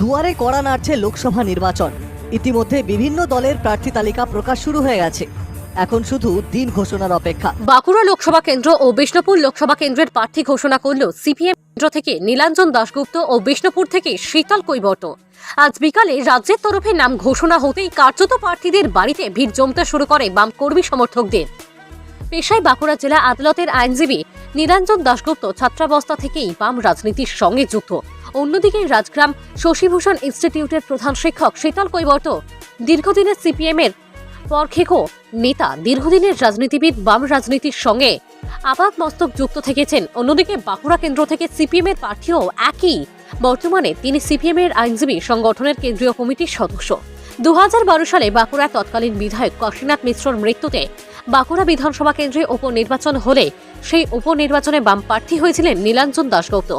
দুয়ারে কড়া নাড়ছে লোকসভা নির্বাচন। ইতিমধ্যে বিভিন্ন দলের প্রার্থী তালিকা প্রকাশ শুরু হয়ে গেছে। এখন শুধু দিন ঘোষণার অপেক্ষা। বাঁকুড়া লোকসভা কেন্দ্র ও বিষ্ণুপুর লোকসভা কেন্দ্রের প্রার্থী ঘোষণা করল সিপিএম কেন্দ্র থেকে নীলাঞ্জন দাশগুপ্ত ও বিষ্ণুপুর থেকে শীতল কৈবর্ত। আজ বিকালে রাজ্যের তরফে নাম ঘোষণা হতেই কার্যত প্রার্থীদের বাড়িতে ভিড় জমতে শুরু করে বাম কর্মী সমর্থকদের। পেশায় বাঁকুড়া জেলা আদালতের আইনজীবী নীলাঞ্জন দাশগুপ্ত ছাত্রাবস্থা থেকেই বাম রাজনীতির সঙ্গে যুক্ত। অন্যদিকে রাজগ্রাম শশীভূষণ ইনস্টিটিউটের প্রধান শিক্ষক শীতল কৈবর্ত দীর্ঘদিনের সিপিএম এর পরখেকো নেতা, দীর্ঘদিনের রাজনীতিবিদ, বাম রাজনীতির সঙ্গে আপাত মস্তক যুক্ত থেকেছেন। অন্যদিকে বাঁকুড়া কেন্দ্র থেকে সিপিএম এর প্রার্থীও একই। বর্তমানে তিনি সিপিএম এর আইনজীবী সংগঠনের কেন্দ্রীয় কমিটির সদস্য। দু হাজার বারো সালে বাঁকুড়া তৎকালীন বিধায়ক কাশীনাথ মিশ্রর মৃত্যুতে বাঁকুড়া বিধানসভা কেন্দ্রে উপনির্বাচন হলে সেই উপনির্বাচনে বাম প্রার্থী হয়েছিলেন নীলাঞ্জন দাশগুপ্ত।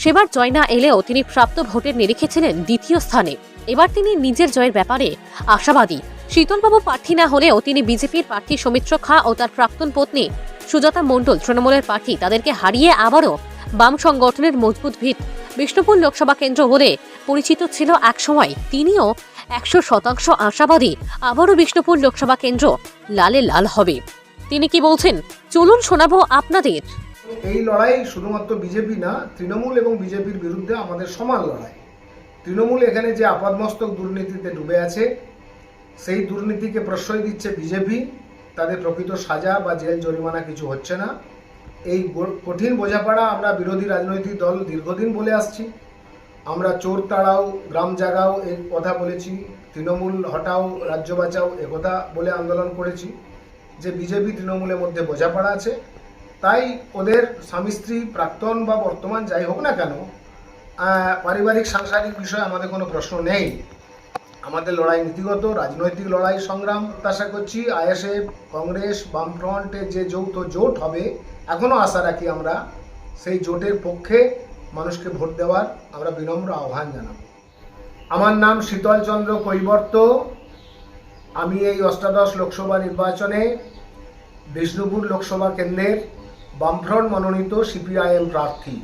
সেবার জয় না এলেও তিনি প্রাপ্ত ভোটের নিরিখে ছিলেন দ্বিতীয় স্থানে। এবার তিনি নিজের জয়ের ব্যাপারে আশাবাদী। শীতলবাবু প্রার্থী না হলেও তিনি বিজেপির প্রার্থী সৌমিত্র খা ও তার প্রাক্তন পত্নী সুজাতা মণ্ডল তৃণমূলের প্রার্থী তাদেরকে হারিয়ে আবারও বাম সংগঠনের মজবুত ভিত। বিষ্ণুপুর লোকসভা কেন্দ্র বলে পরিচিত ছিল একসময়। তিনিও একশো শতাংশ আশাবাদী আবারও বিষ্ণুপুর লোকসভা কেন্দ্র লালে লাল হবে। তিনি কি বলছেন? চলুন শোনাবো আপনাদের। এই লড়াই শুধুমাত্র বিজেপি না, তৃণমূল এবং বিজেপির বিরুদ্ধে আমাদের সমান লড়াই। তৃণমূল এখানে যে আপাদমস্তক দুর্নীতিতে ডুবে আছে, সেই দুর্নীতিকে প্রশ্রয় দিচ্ছে বিজেপি। তাদের প্রকৃত সাজা বা জেল জরিমানা কিছু হচ্ছে না। এই কঠিন বোঝাপড়া আমরা বিরোধী রাজনৈতিক দল দীর্ঘদিন বলে আসছি। আমরা চোর তাড়াও, গ্রাম জাগাও এই কথা বলেছি, তৃণমূল হটাও, রাজ্য বাঁচাও একথা বলে আন্দোলন করেছি। যে বিজেপি তৃণমূলের মধ্যে বোঝাপড়া আছে তাই ওদের স্বামী, স্ত্রী, প্রাক্তন বা বর্তমান যাই হোক না কেন পারিবারিক, সাংসারিক বিষয়ে আমাদের কোনো প্রশ্ন নেই। আমাদের লড়াই নীতিগত, রাজনৈতিক লড়াই সংগ্রাম আশা করছি। আইএসএফ, কংগ্রেস বামফ্রন্টের যে যৌথ জোট হবে এখনও আশা রাখি আমরা সেই জোটের পক্ষে মানুষকে ভোট দেওয়ার আমরা বিনম্র আহ্বান জানাব। আমার নাম শীতল চন্দ্র কৈবর্ত। আমি এই অষ্টাদশ লোকসভা নির্বাচনে বিষ্ণুপুর লোকসভা কেন্দ্রের বামফ্রন্ট মনোনীত সিপিআইএম প্রার্থী।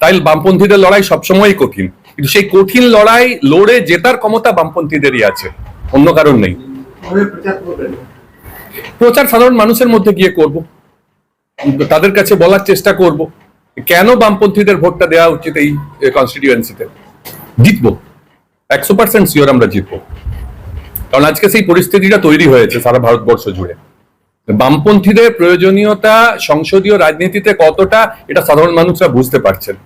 তাই বামপন্থীদের লড়াই সবসময়ই কঠিন। কিন্তু সেই কঠিন লড়াই লড়ে জেতার ক্ষমতা বামপন্থীদেরই আছে। অন্য কারণ নেই। প্রচার সাধারণ মানুষের মধ্যে গিয়ে করব। তাদের কাছে বলার চেষ্টা করব কেন বামপন্থীদের ভোটটা দেওয়া উচিত এই কনস্টিটিউয়েন্সিতে জিতবো। একশো পার্সেন্ট শিওর আমরা জিতবো। কারণ আজকে সেই পরিস্থিতিটা তৈরি হয়েছে সারা ভারতবর্ষ জুড়ে। বামপন্থীদের প্রয়োজনীয়তা সংসদীয় রাজনীতিতে কতটা এটা সাধারণ মানুষরা বুঝতে পারছেন।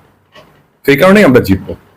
সেই কারণেই আমরা জিতবো।